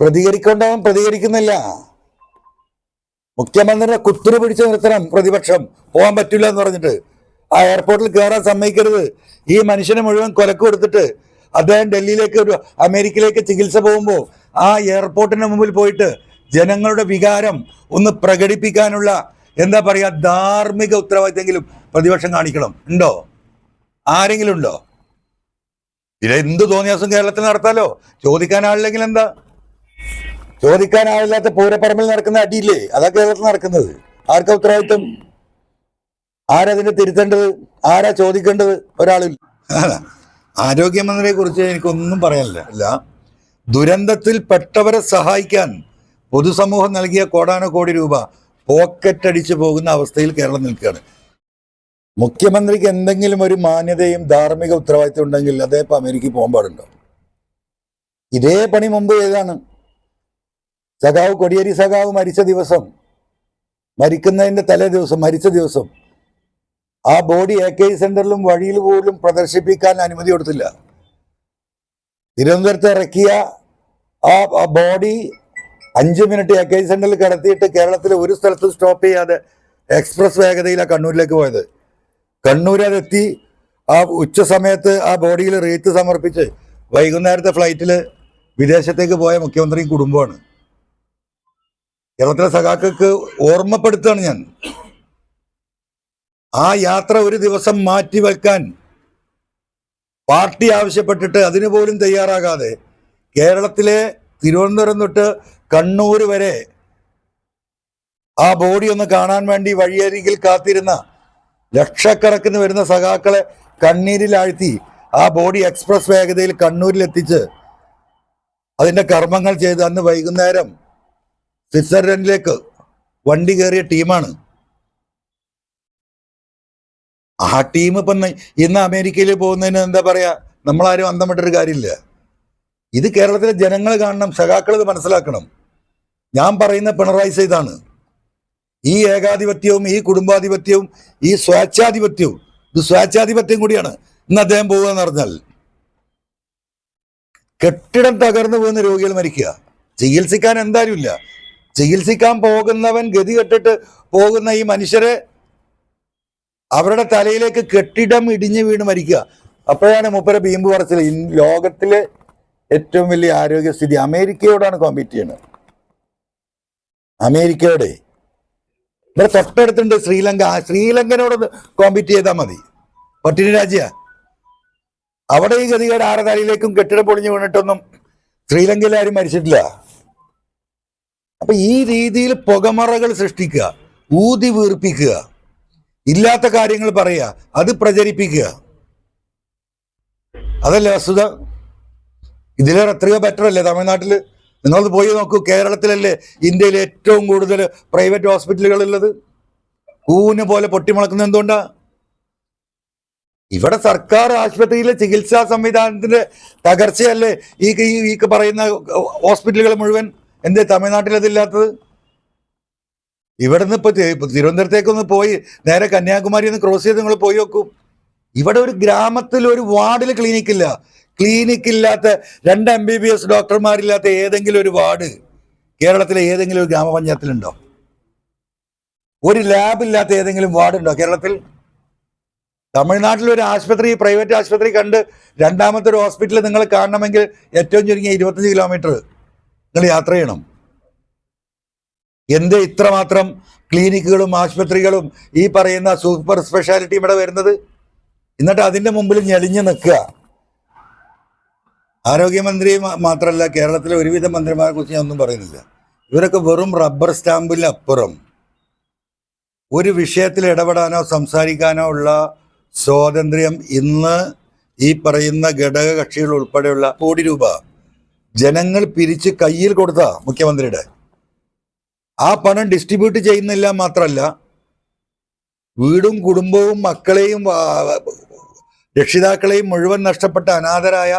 പ്രതികരിക്കേണ്ടവൻ പ്രതികരിക്കുന്നില്ല. മുഖ്യമന്ത്രിയുടെ കുത്തിരി പിടിച്ചു നിർത്തണം പ്രതിപക്ഷം. പോകാൻ പറ്റില്ല എന്ന് പറഞ്ഞിട്ട്. ആ എയർപോർട്ടിൽ കയറാൻ സമ്മതിക്കരുത്. ഈ മനുഷ്യനെ മുഴുവൻ കൊലക്ക് കൊടുത്തിട്ട് അദ്ദേഹം ഡൽഹിയിലേക്ക് ഒരു അമേരിക്കയിലേക്ക് ചികിത്സ പോകുമ്പോൾ ആ എയർപോർട്ടിന് മുമ്പിൽ പോയിട്ട് ജനങ്ങളുടെ വികാരം ഒന്ന് പ്രകടിപ്പിക്കാനുള്ള എന്താ പറയുക ധാർമ്മിക ഉത്തരവാദിത്തെങ്കിലും പ്രതിപക്ഷം കാണിക്കണം. ഉണ്ടോ? ആരെങ്കിലും ഉണ്ടോ? ഇത് എന്ത് തോന്നിയാസം കേരളത്തിൽ നടത്താലോ? ചോദിക്കാൻ ആളില്ലെങ്കിൽ എന്താ? ചോദിക്കാൻ ആളില്ലാത്ത പൂരപ്പറമ്പിൽ നടക്കുന്ന അടിയില്ലേ? അതാ കേരളത്തിൽ നടക്കുന്നത്. ആർക്കാ ഉത്തരവാദിത്വം? ആരതിനെ തിരുത്തേണ്ടത്? ആരാ ചോദിക്കേണ്ടത്? ഒരാളിൽ. ആരോഗ്യമന്ത്രിയെ കുറിച്ച് എനിക്കൊന്നും പറയാനില്ല. ദുരന്തത്തിൽ പെട്ടവരെ സഹായിക്കാൻ പൊതുസമൂഹം നൽകിയ കോടാനോ കോടി രൂപ പോക്കറ്റ് അടിച്ചു പോകുന്ന അവസ്ഥയിൽ കേരളം നിൽക്കുകയാണ്. മുഖ്യമന്ത്രിക്ക് എന്തെങ്കിലും ഒരു മാന്യതയും ധാർമ്മിക ഉത്തരവാദിത്വം ഉണ്ടെങ്കിൽ അദ്ദേഹം അമേരിക്ക പോകാൻ പാടുണ്ടോ? ഇതേ പണി മുമ്പ് ഏതാണ്? സഖാവ് കൊടിയേരി സഖാവ് മരിച്ച ദിവസം മരിക്കുന്നതിന്റെ തലേ ദിവസം മരിച്ച ദിവസം ആ ബോഡി എ കെ സെന്ററിലും വഴിയിൽ പോലും പ്രദർശിപ്പിക്കാൻ അനുമതി കൊടുത്തില്ല. തിരുവനന്തപുരത്ത് ഇറക്കിയ ആ ബോഡി അഞ്ച് മിനിറ്റ് എ കെ സെന്ററിൽ കിടത്തിയിട്ട് കേരളത്തിലെ ഒരു സ്ഥലത്ത് സ്റ്റോപ്പ് ചെയ്യാതെ എക്സ്പ്രസ് വേഗതയിലാണ് കണ്ണൂരിലേക്ക് പോയത്. കണ്ണൂർ അതെത്തി ആ ഉച്ച സമയത്ത് ആ ബോഡിയിൽ റീത്ത് സമർപ്പിച്ച് വൈകുന്നേരത്തെ ഫ്ലൈറ്റിൽ വിദേശത്തേക്ക് പോയ മുഖ്യമന്ത്രിയും കുടുംബമാണ് കേരളത്തിലെ സഖാക്കൾക്ക് ഓർമ്മപ്പെടുത്തുകയാണ് ഞാൻ. ആ യാത്ര ഒരു ദിവസം മാറ്റി മാറ്റിവെക്കാൻ പാർട്ടി ആവശ്യപ്പെട്ടിട്ട് അതിനു പോലും തയ്യാറാകാതെ കേരളത്തിലെ തിരുവനന്തപുരം തൊട്ട് കണ്ണൂർ വരെ ആ ബോഡി ഒന്ന് കാണാൻ വേണ്ടി വഴിയരികിൽ കാത്തിരുന്ന ലക്ഷക്കണക്കിന് വരുന്ന സഖാക്കളെ കണ്ണീരിലാഴ്ത്തി ആ ബോഡി എക്സ്പ്രസ് വേഗതയിൽ കണ്ണൂരിലെത്തിച്ച് അതിന്റെ കർമ്മങ്ങൾ ചെയ്ത് അന്ന് വൈകുന്നേരം സ്വിറ്റ്സർലൻഡിലേക്ക് വണ്ടി കയറിയ ടീമാണ്. ആ ടീം ഇപ്പം ഇന്ന് അമേരിക്കയിൽ പോകുന്നതിന് എന്താ പറയുക നമ്മളാരും അന്തമിട്ടൊരു കാര്യമില്ല. ഇത് കേരളത്തിലെ ജനങ്ങൾ കാണണം സഖാക്കൾ ഇത് മനസ്സിലാക്കണം. ഞാൻ പറയുന്ന പിണറായി സൈതാണ് ഈ ഏകാധിപത്യവും ഈ കുടുംബാധിപത്യവും ഈ സ്വേച്ഛാധിപത്യവും ഇത് സ്വേച്ഛാധിപത്യം കൂടിയാണ്. ഇന്ന് അദ്ദേഹം പോവുക എന്ന് പറഞ്ഞാൽ കെട്ടിടം തകർന്നു പോകുന്ന രോഗികൾ മരിക്കുക. ചികിത്സിക്കാൻ എന്തായാലും ഇല്ല. ചികിത്സിക്കാൻ പോകുന്നവൻ ഗതി കെട്ടിട്ട് പോകുന്ന ഈ മനുഷ്യരെ അവരുടെ തലയിലേക്ക് കെട്ടിടം ഇടിഞ്ഞു വീണ് മരിക്കുക. അപ്പോഴാണ് മുപ്പര ബീമ്പ് പറച്ചിൽ ലോകത്തിലെ ഏറ്റവും വലിയ ആരോഗ്യസ്ഥിതി അമേരിക്കയോടാണ് കോമ്പീറ്റ് ചെയ്യുന്നത്. അമേരിക്കയോടെ. ഇവിടെ തൊട്ടടുത്തുണ്ട് ശ്രീലങ്ക. ശ്രീലങ്കനോട് കോമ്പീറ്റ് ചെയ്താൽ മതി. പട്ടിണി രാജ്യ. അവിടെ ഈ ഗതികേട് ആറ് തലയിലേക്കും കെട്ടിടം പൊളിഞ്ഞു വീണിട്ടൊന്നും ശ്രീലങ്കയിലാരും മരിച്ചിട്ടില്ല. അപ്പൊ ഈ രീതിയിൽ പുകമറകൾ സൃഷ്ടിക്കുക ഊതി വീർപ്പിക്കുക ഇല്ലാത്ത കാര്യങ്ങൾ പറയുക അത് പ്രചരിപ്പിക്കുക. അതല്ല വസ്തുത? ഇതിലേറെ എത്രയോ ബെറ്റർ അല്ലേ തമിഴ്നാട്ടിൽ നിങ്ങൾ പോയി നോക്കൂ കേരളത്തിലല്ലേ ഇന്ത്യയിൽ ഏറ്റവും കൂടുതൽ പ്രൈവറ്റ് ഹോസ്പിറ്റലുകൾ ഉള്ളത്? കൂന് പോലെ പൊട്ടിമുളക്കുന്നത് എന്തുകൊണ്ടാ? ഇവിടെ സർക്കാർ ആശുപത്രിയിലെ ചികിത്സാ സംവിധാനത്തിന്റെ തകർച്ചയല്ലേ ഈ ഈ പറയുന്ന ഹോസ്പിറ്റലുകൾ മുഴുവൻ? എന്തേ തമിഴ്നാട്ടിൽ അതില്ലാത്തത്? ഇവിടെ നിന്ന് ഇപ്പൊ തിരുവനന്തപുരത്തേക്കൊന്ന് പോയി നേരെ കന്യാകുമാരി ഒന്ന് ക്രോസ് ചെയ്ത് നിങ്ങൾ പോയി നോക്കും. ഇവിടെ ഒരു ഗ്രാമത്തിൽ ഒരു വാർഡിൽ ക്ലിനിക്ക് ഇല്ല. ക്ലിനിക്ക് ഇല്ലാത്ത രണ്ട് എം ബി ബി എസ് ഡോക്ടർമാരില്ലാത്ത ഏതെങ്കിലും ഒരു വാർഡ് കേരളത്തിലെ ഏതെങ്കിലും ഒരു ഗ്രാമപഞ്ചായത്തിലുണ്ടോ? ഒരു ലാബ് ഇല്ലാത്ത ഏതെങ്കിലും വാർഡ് ഉണ്ടോ കേരളത്തിൽ? തമിഴ്നാട്ടിൽ ഒരു ആശുപത്രി പ്രൈവറ്റ് ആശുപത്രി കണ്ട് രണ്ടാമത്തെ ഒരു ഹോസ്പിറ്റൽ നിങ്ങൾ കാണണമെങ്കിൽ ഏറ്റവും ചുരുങ്ങിയ ഇരുപത്തഞ്ച് കിലോമീറ്റർ നിങ്ങൾ യാത്ര ചെയ്യണം. എന്ത് ഇത്രമാത്രം ക്ലിനിക്കുകളും ആശുപത്രികളും ഈ പറയുന്ന സൂപ്പർ സ്പെഷ്യാലിറ്റി ഇവിടെ വരുന്നത്? എന്നിട്ട് അതിന്റെ മുമ്പിൽ ഞെളിഞ്ഞു നിൽക്കുക. ആരോഗ്യമന്ത്രി മാത്രമല്ല കേരളത്തിലെ ഒരുവിധ മന്ത്രിമാരെ കുറിച്ച് ഞാൻ ഒന്നും പറയുന്നില്ല. ഇവരൊക്കെ വെറും റബ്ബർ സ്റ്റാമ്പിലപ്പുറം ഒരു വിഷയത്തിൽ ഇടപെടാനോ സംസാരിക്കാനോ ഉള്ള സ്വാതന്ത്ര്യം ഇന്ന് ഈ പറയുന്ന ഘടക കക്ഷികൾ ഉൾപ്പെടെയുള്ള കോടി രൂപ ജനങ്ങൾ പിരിച്ച് കയ്യിൽ കൊടുത്ത മുഖ്യമന്ത്രിയുടെ. ആ പണം ഡിസ്ട്രിബ്യൂട്ട് ചെയ്യുന്നില്ല മാത്രല്ല വീടും കുടുംബവും മക്കളെയും രക്ഷിതാക്കളെയും മുഴുവൻ നഷ്ടപ്പെട്ട അനാഥരായ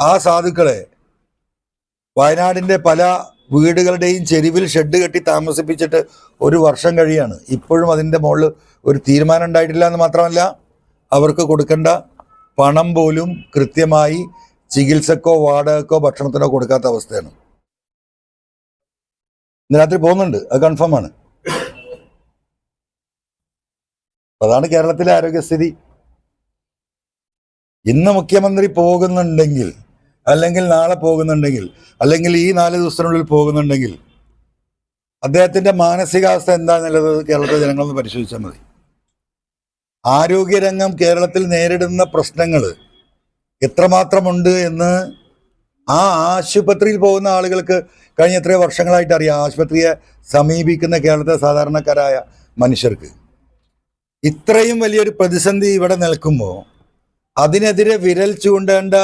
ആ സാധുക്കളെ വയനാടിന്റെ പല വീടുകളുടെയും ചെരുവിൽ ഷെഡ് കെട്ടി താമസിപ്പിച്ചിട്ട് ഒരു വർഷം കഴിയാണ്. ഇപ്പോഴും അതിന്റെ മുകളിൽ ഒരു തീരുമാനം ഉണ്ടായിട്ടില്ല എന്ന് മാത്രമല്ല അവർക്ക് കൊടുക്കേണ്ട പണം പോലും കൃത്യമായി ചികിത്സക്കോ വാടകക്കോ ഭക്ഷണത്തിനോ കൊടുക്കാത്ത അവസ്ഥയാണ്. ഇന്ന് രാത്രി പോകുന്നുണ്ട്. അത് കൺഫേം ആണ്. അതാണ് കേരളത്തിലെ ആരോഗ്യസ്ഥിതി. ഇന്ന് മുഖ്യമന്ത്രി പോകുന്നുണ്ടെങ്കിൽ അല്ലെങ്കിൽ നാളെ പോകുന്നുണ്ടെങ്കിൽ അല്ലെങ്കിൽ ഈ നാല് ദിവസത്തിനുള്ളിൽ പോകുന്നുണ്ടെങ്കിൽ അദ്ദേഹത്തിന്റെ മാനസികാവസ്ഥ എന്താണെന്നുള്ളത് കേരളത്തിലെ ജനങ്ങളൊന്ന് പരിശോധിച്ചാൽ മതി. ആരോഗ്യരംഗം കേരളത്തിൽ നേരിടുന്ന പ്രശ്നങ്ങൾ എത്രമാത്രമുണ്ട് എന്ന് ആ ആശുപത്രിയിൽ പോകുന്ന ആളുകൾക്ക് കഴിഞ്ഞ എത്രയോ വർഷങ്ങളായിട്ട് അറിയാം. ആശുപത്രിയെ സമീപിക്കുന്ന കേരളത്തിലെ സാധാരണക്കാരായ മനുഷ്യർക്ക്. ഇത്രയും വലിയൊരു പ്രതിസന്ധി ഇവിടെ നിൽക്കുമ്പോൾ അതിനെതിരെ വിരൽ ചൂണ്ടേണ്ട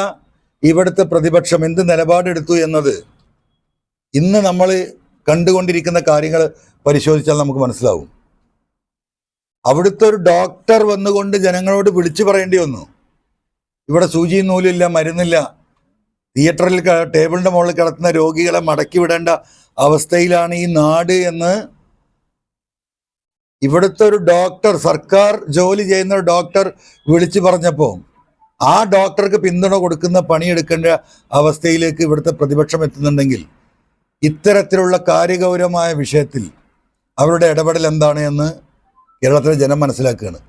ഇവിടുത്തെ പ്രതിപക്ഷം എന്ത് നിലപാടെടുത്തു എന്നത് ഇന്ന് നമ്മൾ കണ്ടുകൊണ്ടിരിക്കുന്ന കാര്യങ്ങൾ പരിശോധിച്ചാൽ നമുക്ക് മനസ്സിലാവും. അവിടുത്തെ ഒരു ഡോക്ടർ വന്നുകൊണ്ട് ജനങ്ങളോട് വിളിച്ചു പറയേണ്ടി വന്നു. ഇവിടെ സൂചിയും നൂലില്ല മരുന്നില്ല. തിയേറ്ററിൽ ടേബിളിന്റെ മുകളിൽ കിടക്കുന്ന രോഗികളെ മടക്കി വിടേണ്ട അവസ്ഥയിലാണ് ഈ നാട് എന്ന് ഇവിടുത്തെ ഒരു ഡോക്ടർ സർക്കാർ ജോലി ചെയ്യുന്ന ഒരു ഡോക്ടർ വിളിച്ചു പറഞ്ഞപ്പോൾ ആ ഡോക്ടർക്ക് പിന്തുണ കൊടുക്കുന്ന പണിയെടുക്കേണ്ട അവസ്ഥയിലേക്ക് ഇവിടുത്തെ പ്രതിപക്ഷം എത്തുന്നുണ്ടെങ്കിൽ ഇത്തരത്തിലുള്ള കാര്യഗൗരവമായ വിഷയത്തിൽ അവരുടെ ഇടപെടൽ എന്താണ് എന്ന് കേരളത്തിലെ ജനം മനസ്സിലാക്കുകയാണ്.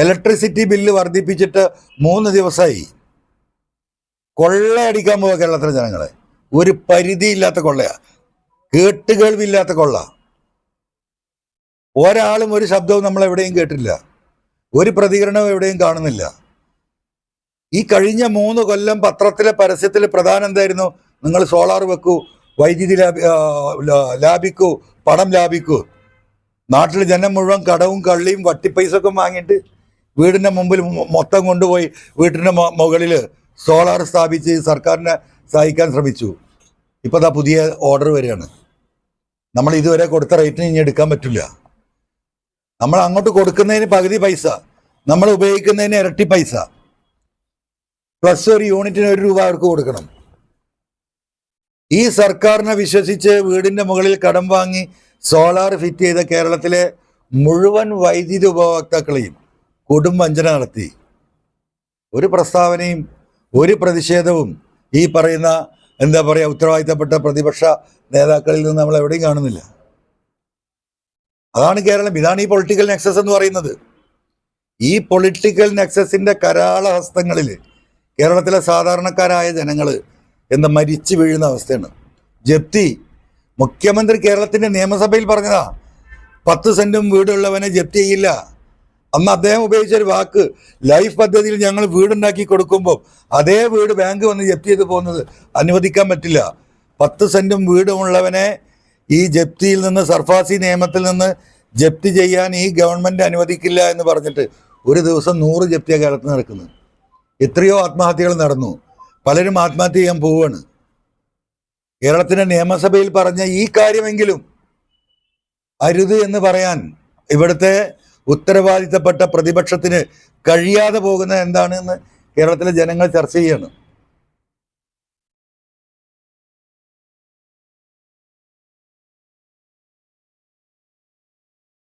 ഇലക്ട്രിസിറ്റി ബില്ല് വർദ്ധിപ്പിച്ചിട്ട് മൂന്ന് ദിവസമായി കൊള്ളയടിക്കാൻ പോവുക കേരളത്തിലെ ജനങ്ങളെ. ഒരു പരിധിയില്ലാത്ത കൊള്ളയാണ് കേട്ടുകേൾവില്ലാത്ത കൊള്ള. ഒരാളും ഒരു ശബ്ദവും നമ്മൾ എവിടെയും കേട്ടില്ല. ഒരു പ്രതികരണവും എവിടെയും കാണുന്നില്ല. ഈ കഴിഞ്ഞ മൂന്ന് കൊല്ലം പത്രത്തിലെ പരസ്യത്തിൽ പ്രധാനം എന്തായിരുന്നു? നിങ്ങൾ സോളാർ വെക്കൂ വൈദ്യുതി ലാഭി ലാഭിക്കൂ പണം ലാഭിക്കൂ. നാട്ടിൽ ജനം മുഴുവൻ കടവും കള്ളിയും വട്ടിപ്പൈസ ഒക്കെ വാങ്ങിയിട്ട് വീടിന്റെ മുമ്പിൽ മൊത്തം കൊണ്ടുപോയി വീട്ടിന്റെ മുകളിൽ സോളാർ സ്ഥാപിച്ച് സർക്കാരിനെ സഹായിക്കാൻ ശ്രമിച്ചു. ഇപ്പോൾ ദാ പുതിയ ഓർഡർ വരികയാണ്. നമ്മൾ ഇതുവരെ കൊടുത്ത റേറ്റിന് ഇനി എടുക്കാൻ പറ്റില്ല. നമ്മൾ അങ്ങോട്ട് കൊടുക്കുന്നതിന് പകുതി പൈസ നമ്മൾ ഉപയോഗിക്കുന്നതിന് ഇരട്ടി പൈസ. പ്ലസ് ഒരു യൂണിറ്റിന് ഒരു രൂപ അവർക്ക് കൊടുക്കണം. ഈ സർക്കാരിനെ വിശ്വസിച്ച് വീടിന്റെ മുകളിൽ കടം വാങ്ങി സോളാർ ഫിറ്റ് ചെയ്ത കേരളത്തിലെ മുഴുവൻ വൈദ്യുതി ഉപഭോക്താക്കളെയും കൊടും വഞ്ചന നടത്തി. ഒരു പ്രസ്താവനയും ഒരു പ്രതിഷേധവും ഈ പറയുന്ന എന്താ പറയുക ഉത്തരവാദിത്തപ്പെട്ട പ്രതിപക്ഷ നേതാക്കളിൽ നിന്ന് നമ്മൾ എവിടെയും കാണുന്നില്ല. അതാണ് കേരളം. ഇതാണ് ഈ പൊളിറ്റിക്കൽ നെക്സസ് എന്ന് പറയുന്നത്. ഈ പൊളിറ്റിക്കൽ നെക്സസിന്റെ കരാള ഹസ്തങ്ങളിൽ കേരളത്തിലെ സാധാരണക്കാരായ ജനങ്ങൾ എന്താ മരിച്ചു വീഴുന്ന അവസ്ഥയാണ്. ജപ്തി മുഖ്യമന്ത്രി കേരളത്തിന്റെ നിയമസഭയിൽ പറഞ്ഞതാ പത്ത് സെന്റും വീടുള്ളവനെ ജപ്തി ചെയ്യില്ല. അന്ന് അദ്ദേഹം ഉപയോഗിച്ച ഒരു വാക്ക് ലൈഫ് പദ്ധതിയിൽ ഞങ്ങൾ വീടുണ്ടാക്കി കൊടുക്കുമ്പോൾ അതേ വീട് ബാങ്ക് വന്ന് ജപ്തി ചെയ്ത് പോകുന്നത് അനുവദിക്കാൻ പറ്റില്ല. പത്ത് സെന്റും വീടുമുള്ളവനെ ഈ ജപ്തിയിൽ നിന്ന് സർഫാസി നിയമത്തിൽ നിന്ന് ജപ്തി ചെയ്യാൻ ഈ ഗവൺമെന്റ് അനുവദിക്കില്ല എന്ന് പറഞ്ഞിട്ട് ഒരു ദിവസം നൂറ് ജപ്തിയാണ് കേരളത്തിൽ നടക്കുന്നത് എത്രയോ ആത്മഹത്യകൾ നടന്നു. പലരും ആത്മഹത്യ ചെയ്യാൻ പോവുകയാണ്. കേരളത്തിന്റെ നിയമസഭയിൽ പറഞ്ഞ ഈ കാര്യമെങ്കിലും അരുത് എന്ന് പറയാൻ ഇവിടുത്തെ ഉത്തരവാദിത്തപ്പെട്ട പ്രതിപക്ഷത്തിന് കഴിയാതെ പോകുന്ന എന്താണെന്ന് കേരളത്തിലെ ജനങ്ങൾ ചർച്ച ചെയ്യാണ്